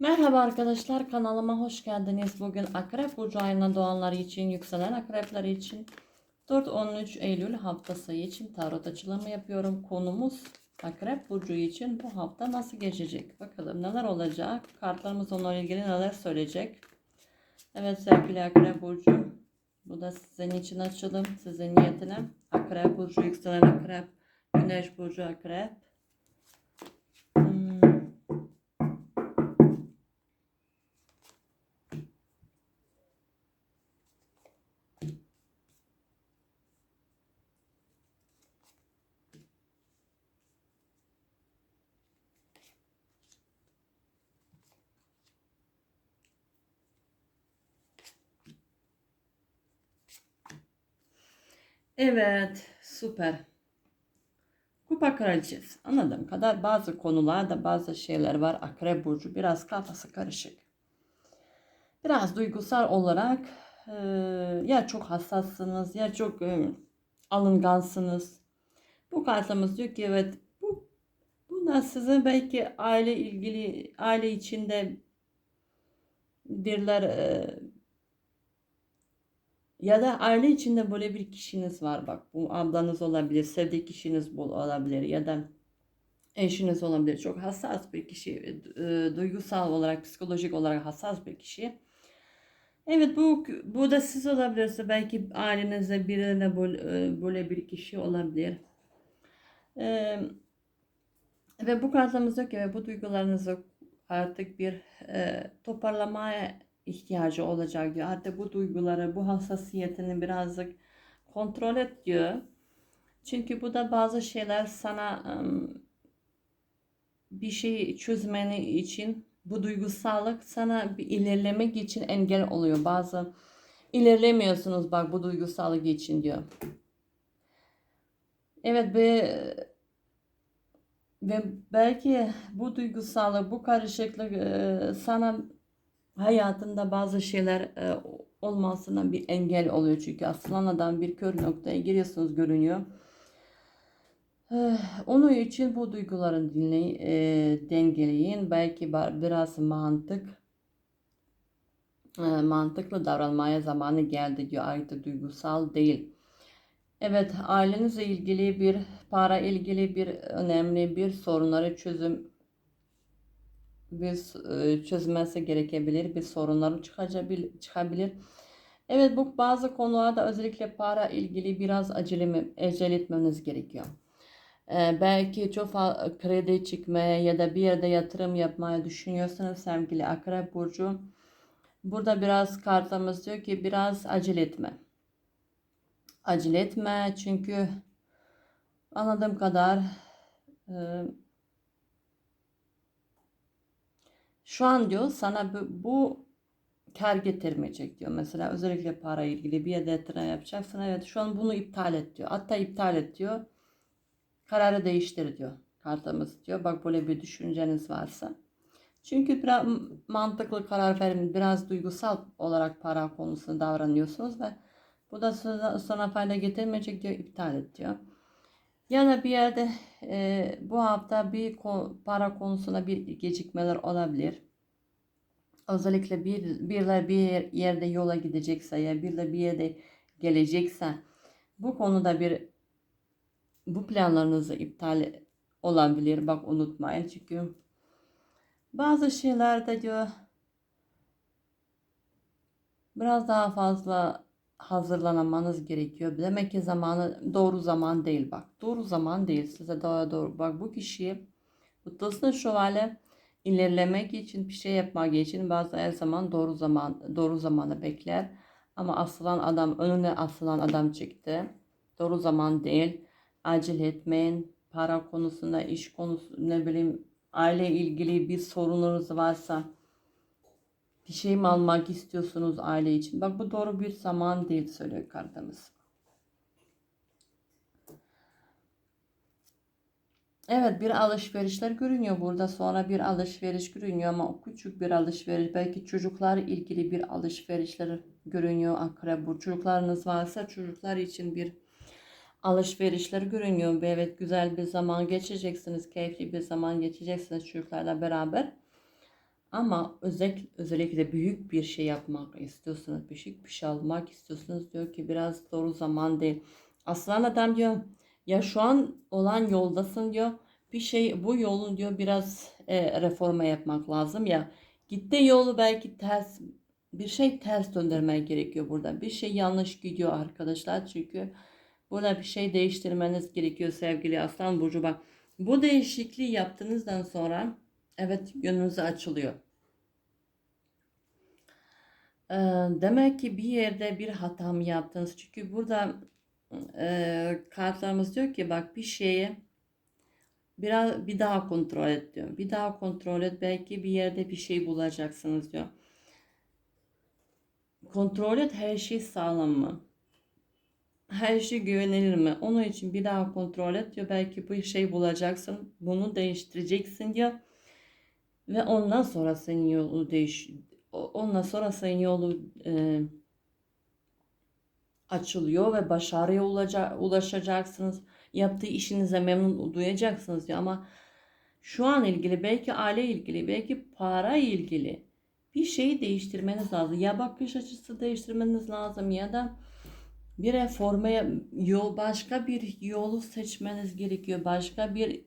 Merhaba arkadaşlar kanalıma hoş geldiniz. Bugün Akrep Burcu ayına doğanlar için, yükselen akrepler için 4-13 Eylül haftası için tarot açılımı yapıyorum. Konumuz Akrep Burcu için bu hafta nasıl geçecek? Bakalım neler olacak? Kartlarımız onunla ilgili neler söyleyecek? Evet sevgili Akrep Burcu. Bu da sizin için açılım. Sizin niyetine. Akrep Burcu, yükselen akrep, Güneş Burcu akrep. Evet, süper. Kupa kraliçesi. Anladığım kadar bazı konularda bazı şeyler var. Akrep burcu biraz kafası karışık. Biraz duygusal olarak e, ya çok hassassınız ya çok e, alıngansınız. Bu kartımız diyor ki evet bu bunlar sizin belki aile ilgili aile içinde birler e, ya da aile içinde böyle bir kişiniz var bak. Bu ablanız olabilir, sevdiği kişiniz olabilir ya da eşiniz olabilir. Çok hassas bir kişi, e, duygusal olarak, psikolojik olarak hassas bir kişi. Evet bu bu da siz olabilirse belki ailenizde birine böyle, e, böyle bir kişi olabilir. E, ve bu kartımız diyor ki ve bu duygularınızı artık bir e, toparlamaya ihtiyacı olacak diyor. Hatta bu duyguları, bu hassasiyetini birazcık kontrol et diyor. Çünkü bu da bazı şeyler sana bir şey çözmeni için bu duygusallık sana bir ilerlemek için engel oluyor. Bazı ilerlemiyorsunuz bak bu duygusallık için diyor. Evet ve ve belki bu duygusallık, bu karışıklık sana hayatında bazı şeyler e, olmasına bir engel oluyor. Çünkü aslan adam bir kör noktaya giriyorsunuz görünüyor. Eh, Onun için bu duyguların dinleyin, e, dengeleyin. Belki biraz mantık e, mantıklı davranmaya zamanı geldi diyor. Artık duygusal değil. Evet, ailenizle ilgili bir para ilgili bir önemli bir sorunları çözüm bir e, çözülmesi gerekebilir, bir sorunları çıkabilir, çıkabilir. Evet bu bazı konularda özellikle para ilgili biraz acele, acele etmeniz gerekiyor. Ee, belki çok kredi çekmeye ya da bir yerde yatırım yapmaya düşünüyorsanız sevgili Akrep Burcu. Burada biraz kartımız diyor ki biraz acele etme. Acele etme çünkü anladığım kadar e, Şu an diyor sana bu, bu kar getirmeyecek diyor. Mesela özellikle para ilgili bir yerde yatırım yapacaksın. Evet şu an bunu iptal et diyor. Hatta iptal et diyor. Kararı değiştir diyor. Kartımız diyor. Bak böyle bir düşünceniz varsa. Çünkü biraz mantıklı karar verin, biraz duygusal olarak para konusunda davranıyorsunuz ve bu da sana, sana fayda getirmeyecek diyor, iptal et diyor. Ya da bir yerde e, bu hafta bir para konusunda bir gecikmeler olabilir. Özellikle bir birler bir yer- yerde yola gidecekse ya birler bir yerde gelecekse bu konuda bir bu planlarınızı iptal olabilir. Bak unutmayın çünkü bazı şeylerde diyor biraz daha fazla hazırlanmanız gerekiyor. Demek ki zamanı doğru zaman değil bak. Doğru zaman değil size daha doğru. Bak bu kişiyi bu tılsım şövalye ilerlemek için bir şey yapmak için bazı her zaman doğru zaman doğru zamanı bekler. Ama asılan adam önüne asılan adam çıktı. Doğru zaman değil. Acele etmeyin. Para konusunda, iş konusu, ne bileyim aile ilgili bir sorununuz varsa bir şey mi almak istiyorsunuz aile için? Bak bu doğru bir zaman değil söylüyor kartımız. Evet bir alışverişler görünüyor burada sonra bir alışveriş görünüyor ama küçük bir alışveriş belki çocuklar ilgili bir alışverişler görünüyor akrep bu çocuklarınız varsa çocuklar için bir alışverişler görünüyor ve evet güzel bir zaman geçireceksiniz keyifli bir zaman geçireceksiniz çocuklarla beraber Ama özellikle, özellikle büyük bir şey yapmak istiyorsunuz, büyük bir şey almak istiyorsunuz diyor ki biraz doğru zaman değil. Aslan adam diyor ya şu an olan yoldasın diyor. Bir şey bu yolun diyor biraz e, reforma yapmak lazım ya. Gittiğin yolu belki ters bir şey ters döndürmek gerekiyor burada. Bir şey yanlış gidiyor arkadaşlar çünkü burada bir şey değiştirmeniz gerekiyor sevgili Aslan Burcu bak. Bu değişikliği yaptığınızdan sonra evet yönünüz açılıyor. Ee, demek ki bir yerde bir hata mı yaptınız? Çünkü burada e, kartlarımız diyor ki bak bir şeye biraz bir daha kontrol et diyor. Bir daha kontrol et belki bir yerde bir şey bulacaksınız diyor. Kontrol et her şey sağlam mı? Her şey güvenilir mi? Onun için bir daha kontrol et diyor. Belki bir şey bulacaksın. Bunu değiştireceksin diyor. Ve ondan sonra senin yolu değiş ondan sonra senin yolu e, açılıyor ve başarıya ulaşacaksınız. Yaptığı işinize memnun duyacaksınız diyor ama şu an ilgili belki aile ilgili belki para ilgili bir şeyi değiştirmeniz lazım. Ya bakış açısı değiştirmeniz lazım ya da bir reformaya yol başka bir yolu seçmeniz gerekiyor. Başka bir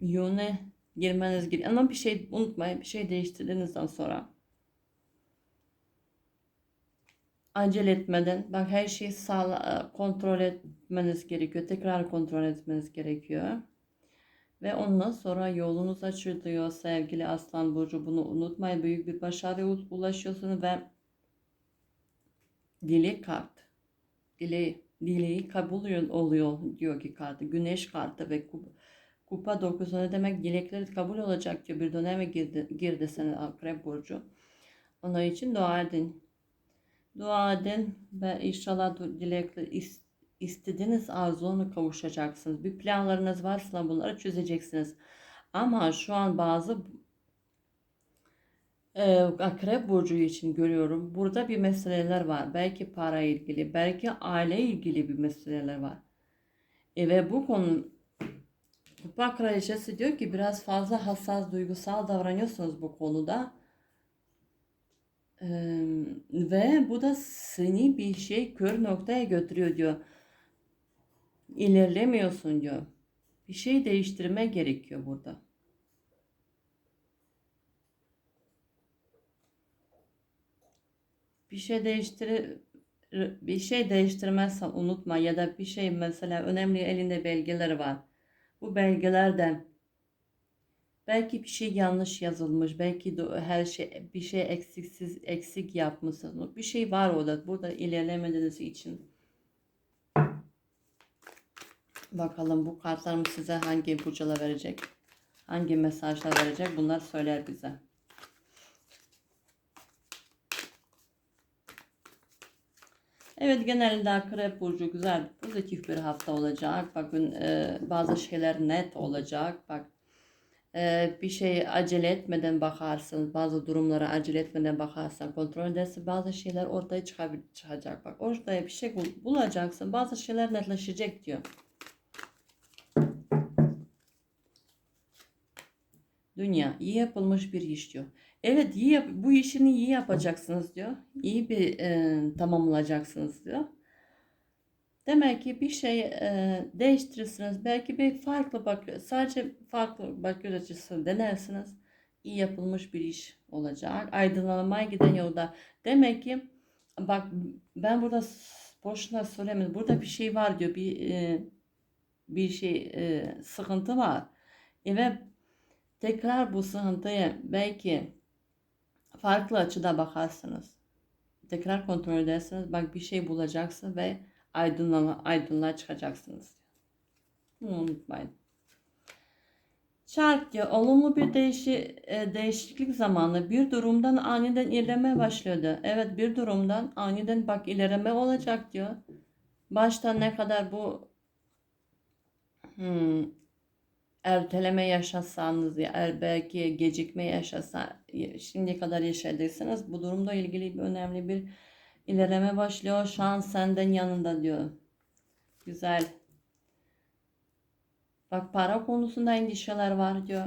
yöne girmeniz gerekiyor. Ama bir şey unutmayın bir şey değiştirdiğinizden sonra acele etmeden bak her şeyi sağla, kontrol etmeniz gerekiyor. Tekrar kontrol etmeniz gerekiyor. Ve ondan sonra yolunuz açılıyor sevgili Aslan Burcu. Bunu unutmayın. Büyük bir başarıya ulaşıyorsunuz ve dilek kart. Dile, dileği kabul oluyor diyor ki kartı. Güneş kartı ve kupa, kupa dokusu ne demek? Dilekleri kabul olacak diyor. Bir döneme girdi, girdi senin Akrep Burcu. Onun için dua edin. Dua edin ve inşallah dilekler istediğiniz arzunu kavuşacaksınız. Bir planlarınız varsa bunları çözeceksiniz. Ama şu an bazı e, akrep burcu için görüyorum. Burada bir meseleler var. Belki para ilgili, belki aile ilgili bir meseleler var. E, ve bu konu Kupa kraliçesi diyor ki biraz fazla hassas, duygusal davranıyorsunuz bu konuda. Ee, ve bu da seni bir şey kör noktaya götürüyor diyor. İlerlemiyorsun diyor. Bir şey değiştirme gerekiyor burada. Bir şey değiştir bir şey değiştirmezsen unutma ya da bir şey mesela önemli elinde belgeler var. Bu belgelerde belki bir şey yanlış yazılmış, belki de her şey bir şey eksiksiz eksik yapmışsınız. Bir şey var orada. Burada ilerlemediğiniz için Bakalım bu kartlarım size hangi ipuçları verecek? Hangi mesajlar verecek? Bunlar söyler bize. Evet genelde akrep burcu güzel pozitif bir hafta olacak. Bakın e, bazı şeyler net olacak. Bak e, bir şey acele etmeden bakarsın. Bazı durumlara acele etmeden bakarsan kontrol edersin. Bazı şeyler ortaya çıkacak. Bak ortaya bir şey bulacaksın. Bazı şeyler netleşecek diyor. Dünya iyi yapılmış bir iş diyor. Evet iyi yap bu işini iyi yapacaksınız diyor. İyi bir e, tamamlayacaksınız diyor. Demek ki bir şey e, değiştirirsiniz. Belki bir farklı bak sadece farklı bakış açısı denersiniz. İyi yapılmış bir iş olacak. Aydınlanmaya giden yolda. Demek ki bak ben burada boşuna söylemedim. Burada bir şey var diyor. Bir e, bir şey e, sıkıntı var. E, ve Tekrar bu sıkıntıya belki farklı açıda bakarsınız. Tekrar kontrol edersiniz. Bak bir şey bulacaksınız ve aydınlığa, aydınlığa çıkacaksınız. Bunu unutmayın. Çark diyor olumlu bir değişi, e, değişiklik zamanı bir durumdan aniden ilerleme başladı. Evet bir durumdan aniden bak ilerleme olacak diyor. Başta ne kadar bu hmm, erteleme yaşasanız ya belki gecikme yaşasa şimdi kadar yaşadıysanız bu durumda ilgili bir önemli bir ilerleme başlıyor. Şans senden yanında diyor. Güzel. Bak para konusunda endişeler var diyor.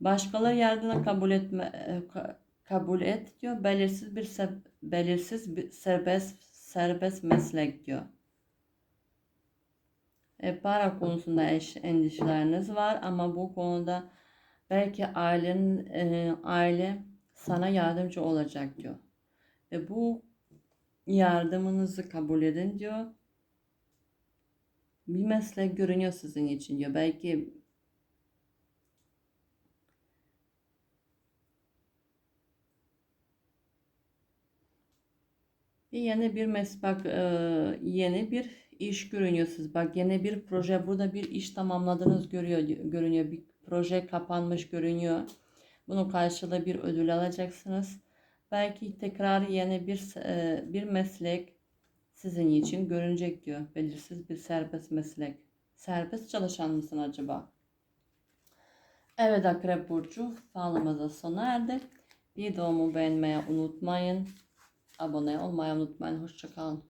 Başkaları yardımını kabul etme e, ka- kabul et diyor. Belirsiz bir belirsiz bir serbest serbest meslek diyor. E, para konusunda endişeleriniz var ama bu konuda belki ailenin e, aile sana yardımcı olacak diyor. Ve bu yardımınızı kabul edin diyor. Bir meslek görünüyor sizin için diyor. Belki yeni bir mes bak e, yeni bir iş görünüyor siz. Bak yeni bir proje burada bir iş tamamladınız görüyor görünüyor. Bir proje kapanmış görünüyor. Bunun karşılığı bir ödül alacaksınız. Belki tekrar yeni bir e, bir meslek sizin için görünecek diyor. Belirsiz bir serbest meslek. Serbest çalışan mısın acaba? Evet Akrep Burcu falımıza sona erdi. Videomu beğenmeyi unutmayın. Abone olmayı unutmayın. Hoşçakalın.